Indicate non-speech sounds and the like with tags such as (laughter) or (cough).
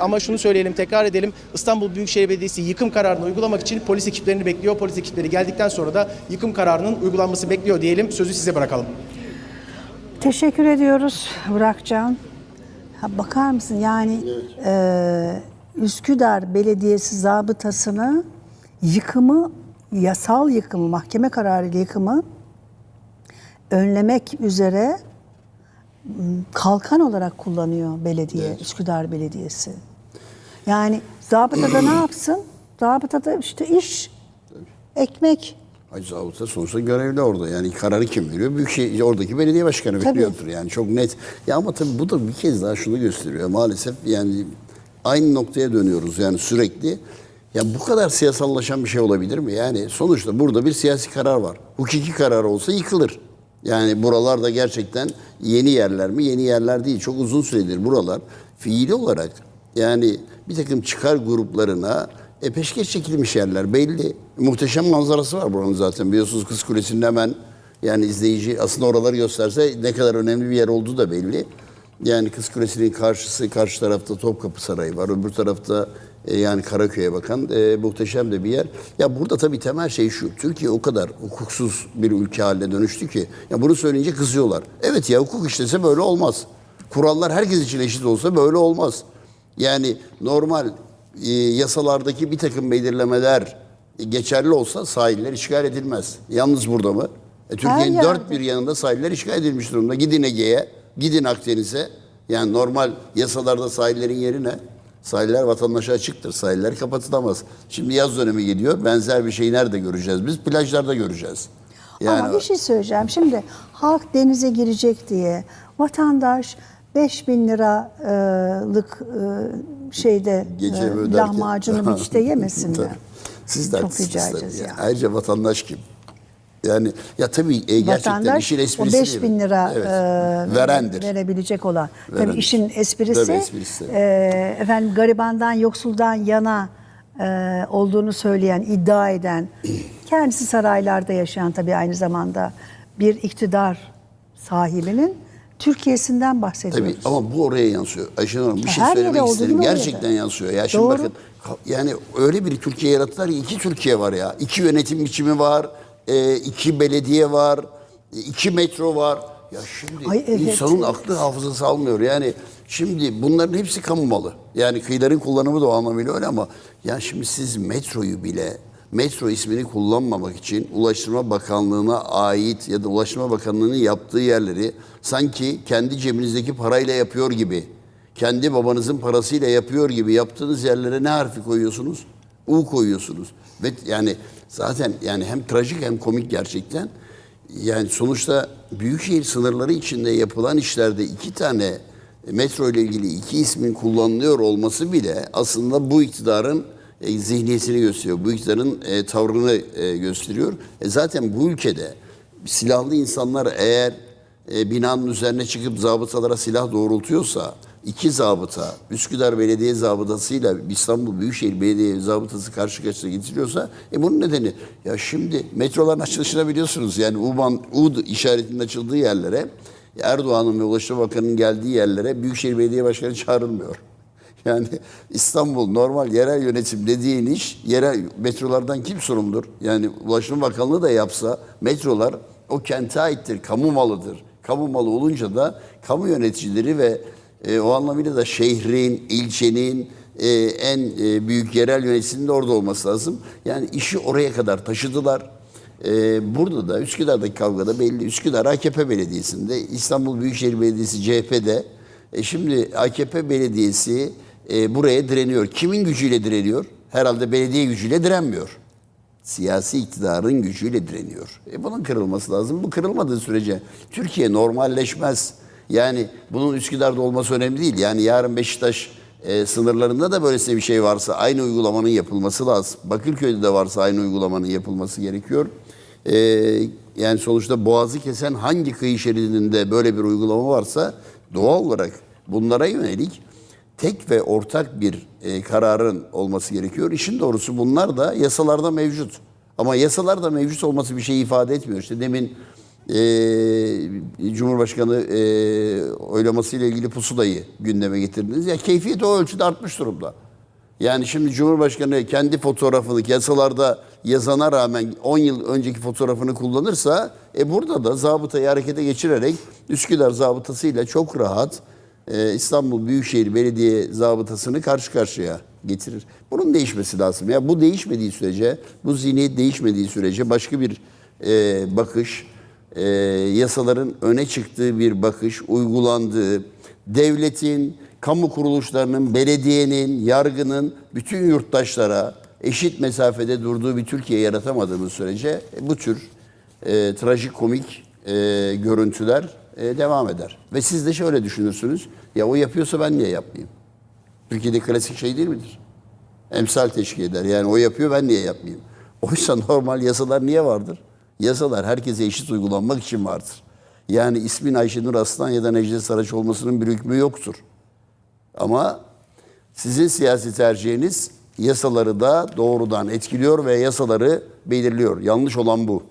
Ama şunu söyleyelim, tekrar edelim. İstanbul Büyükşehir Belediyesi yıkım kararını uygulamak için polis ekiplerini bekliyor. Polis ekipleri geldikten sonra da yıkım kararının uygulanması bekliyor diyelim. Sözü size bırakalım. Teşekkür ediyoruz Burakcan. Bakar mısın yani e, Üsküdar Belediyesi zabıtasını yıkımı, yasal yıkımı, mahkeme kararıyla yıkımı önlemek üzere kalkan olarak kullanıyor belediye, Üsküdar Belediyesi. Yani zabıtada ne yapsın? Zabıtada işte iş, ekmek, Hacı Zabıta sonuçta görevli orada. Yani kararı kim veriyor? Büyükşehir, oradaki belediye başkanı Tabii. veriyordur. Yani çok net. Ya ama tabii bu da bir kez daha şunu gösteriyor. Maalesef yani aynı noktaya dönüyoruz yani sürekli. Ya bu kadar siyasallaşan bir şey olabilir mi? Yani sonuçta burada bir siyasi karar var. Hukuki karar olsa yıkılır. Yani buralar da gerçekten yeni yerler mi? Yeni yerler değil. Çok uzun süredir buralar fiili olarak yani bir takım çıkar gruplarına e, peşkeş çekilmiş yerler belli. Muhteşem manzarası var buranın zaten. Biliyorsunuz Kız Kulesi'nin hemen yani izleyici aslında oraları gösterse ne kadar önemli bir yer olduğu da belli. Yani Kız Kulesi'nin karşısı, karşı tarafta Topkapı Sarayı var. Öbür tarafta e, yani Karaköy'e bakan e, muhteşem de bir yer. Ya burada tabii temel şey şu. Türkiye o kadar hukuksuz bir ülke haline dönüştü ki. Ya bunu söyleyince kızıyorlar. Evet ya hukuk işlese böyle olmaz. Kurallar herkes için eşit olsa böyle olmaz. Yani normal e, yasalardaki bir takım belirlemeler geçerli olsa sahiller işgal edilmez. Yalnız burada mı? E, Türkiye'nin dört bir yanında sahiller işgal edilmiş durumda. Gidin Ege'ye, gidin Akdeniz'e. Yani normal yasalarda sahillerin yeri ne? Sahiller vatandaşa açıktır. Sahiller kapatılamaz. Şimdi yaz dönemi geliyor. Benzer bir şeyi nerede göreceğiz biz? Plajlarda göreceğiz. Ama bir şey söyleyeceğim. Şimdi halk denize girecek diye vatandaş 5 bin liralık e, şeyde e, lahmacunu beach'te yemesinler. (laughs) Tabii. Siz de Çok haklısınız yani. Ayrıca vatandaş kim? Yani ya tabii e, gerçekten Vatandaş işin o esprisi 5 değil bin mi? lira Evet. e, verendir. verebilecek olan. Verendir. Tabii işin esprisi, Tabii esprisi. e, efendim garibandan yoksuldan yana e, olduğunu söyleyen, iddia eden, (clears throat) kendisi saraylarda yaşayan tabii aynı zamanda bir iktidar sahibinin Türkiye'sinden bahsediyoruz. Tabii ama bu oraya yansıyor. Ayşen Hanım bir şey Her söylemek oraya Gerçekten da. yansıyor. Ya şimdi Doğru. bakın yani öyle bir Türkiye yarattılar ki iki Türkiye var ya. İki yönetim biçimi var. E, iki belediye var. iki metro var. Ya şimdi Ay evet. insanın aklı hafızası almıyor. Yani şimdi bunların hepsi kamu malı. Yani kıyıların kullanımı da o anlamıyla öyle ama ya şimdi siz metroyu bile metro ismini kullanmamak için Ulaştırma Bakanlığı'na ait ya da Ulaştırma Bakanlığı'nın yaptığı yerleri sanki kendi cebinizdeki parayla yapıyor gibi, kendi babanızın parasıyla yapıyor gibi yaptığınız yerlere ne harfi koyuyorsunuz? U koyuyorsunuz. Ve yani zaten yani hem trajik hem komik gerçekten. Yani sonuçta büyükşehir sınırları içinde yapılan işlerde iki tane metro ile ilgili iki ismin kullanılıyor olması bile aslında bu iktidarın e, zihniyetini gösteriyor. Bu iktidarın e, tavrını e, gösteriyor. E, zaten bu ülkede silahlı insanlar eğer e, binanın üzerine çıkıp zabıtalara silah doğrultuyorsa iki zabıta, Üsküdar Belediye Zabıtası'yla İstanbul Büyükşehir Belediye Zabıtası karşı karşıya getiriyorsa e bunun nedeni ya şimdi metroların açılışına biliyorsunuz yani U-Bahn, U işaretinin açıldığı yerlere Erdoğan'ın ve Ulaştırma Bakanı'nın geldiği yerlere Büyükşehir Belediye Başkanı çağrılmıyor. (laughs) Yani İstanbul normal yerel yönetim dediğin iş yerel metrolardan kim sorumludur? Yani Ulaştırma Bakanlığı da yapsa metrolar o kente aittir, kamu malıdır. Kamu malı olunca da kamu yöneticileri ve e, o anlamıyla da şehrin, ilçenin e, en e, büyük yerel yöneticisinin de orada olması lazım. Yani işi oraya kadar taşıdılar. Ee, burada da Üsküdar'daki kavgada belli. Üsküdar AKP Belediyesi'nde, İstanbul Büyükşehir Belediyesi CHP'de. E şimdi AKP Belediyesi e, buraya direniyor. Kimin gücüyle direniyor? Herhalde belediye gücüyle direnmiyor. Siyasi iktidarın gücüyle direniyor. E bunun kırılması lazım. Bu kırılmadığı sürece Türkiye normalleşmez. Yani bunun Üsküdar'da olması önemli değil. Yani yarın Beşiktaş e, sınırlarında da böylesine bir şey varsa aynı uygulamanın yapılması lazım. Bakırköy'de de varsa aynı uygulamanın yapılması gerekiyor. E, yani sonuçta boğazı kesen hangi kıyı şeridinde böyle bir uygulama varsa doğal olarak bunlara yönelik tek ve ortak bir e, kararın olması gerekiyor. İşin doğrusu bunlar da yasalarda mevcut. Ama yasalarda mevcut olması bir şey ifade etmiyor. İşte demin e, Cumhurbaşkanı e, oylaması ile ilgili pusulayı gündeme getirdiniz. Ya keyfiyet o ölçüde artmış durumda. Yani şimdi Cumhurbaşkanı kendi fotoğrafını yasalarda yazana rağmen 10 yıl önceki fotoğrafını kullanırsa e burada da zabıtayı harekete geçirerek Üsküdar zabıtasıyla çok rahat e, İstanbul Büyükşehir Belediye zabıtasını karşı karşıya getirir. Bunun değişmesi lazım. Ya bu değişmediği sürece, bu zihniyet değişmediği sürece başka bir e, bakış, e, yasaların öne çıktığı bir bakış, uygulandığı, devletin, kamu kuruluşlarının, belediyenin, yargının bütün yurttaşlara eşit mesafede durduğu bir Türkiye yaratamadığımız sürece bu tür e, trajikomik e, görüntüler e, devam eder. Ve siz de şöyle düşünürsünüz, ya o yapıyorsa ben niye yapmayayım? Türkiye'de klasik şey değil midir? Emsal teşkil eder. Yani o yapıyor ben niye yapmayayım? (laughs) Oysa normal yasalar niye vardır? Yasalar herkese eşit uygulanmak için vardır. Yani ismin Ayşenur Aslan ya da Necdet Saraç olmasının bir hükmü yoktur. Ama sizin siyasi tercihiniz yasaları da doğrudan etkiliyor ve yasaları belirliyor. Yanlış olan bu.